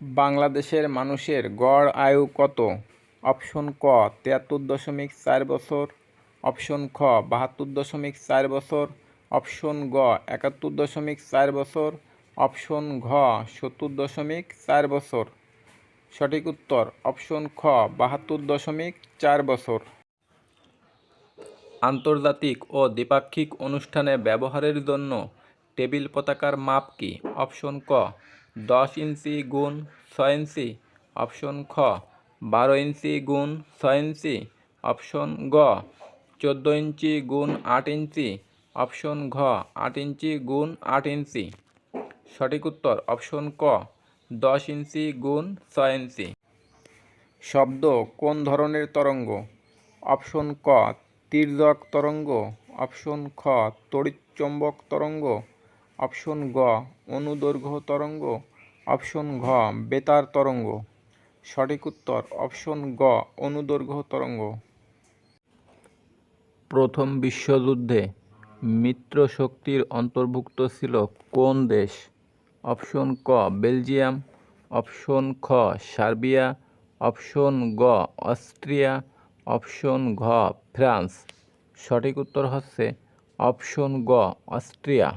বাংলাদেশের মানুষের গড় আয়ু কত? অপশন ক, তিয়াত্তর দশমিক চার বছর। অপশন খ, বাহাত্তর দশমিক চার বছর। অপশন গ, একাত্তর দশমিক চার বছর। অপশন ঘ, সত্তর দশমিক চার বছর। সঠিক উত্তর, অপশন খ, বাহাত্তর দশমিক চার বছর। আন্তর্জাতিক ও দ্বিপাক্ষিক অনুষ্ঠানে ব্যবহারের জন্য টেবিল পতাকার মাপ কি? অপশন ক দশ ইঞ্চি গুণ ছয় ইঞ্চি, অপশন খ। বারো ইঞ্চি গুণ ছয় ইঞ্চি, অপশন গ। চোদ্দ ইঞ্চি গুণ আট ইঞ্চি, অপশন ঘ। আট ইঞ্চি গুণ আট ইঞ্চি। সঠিক উত্তর, অপশন ক। দশ ইঞ্চি গুণ ছয় ইঞ্চি। শব্দ, কোন ধরনের তরঙ্গ? অপশন ক, তির্যক তরঙ্গ। অপশন খ, তড়িৎচুম্বক তরঙ্গ। অপশন গ, অনুদৈর্ঘ্য তরঙ্গ। অপশন ঘ, বেতার তরঙ্গ। সঠিক উত্তর, অপশন গ, অনুদৈর্ঘ্য তরঙ্গ। প্রথম বিশ্বযুদ্ধে মিত্র শক্তির অন্তর্ভুক্ত ছিল কোন দেশ? অপশন ক, বেলজিয়াম। অপশন খ, সার্বিয়া। অপশন গ, অস্ট্রিয়া। অপশন ঘ, ফ্রান্স। সঠিক উত্তর হচ্ছে অপশন গ, অস্ট্রিয়া।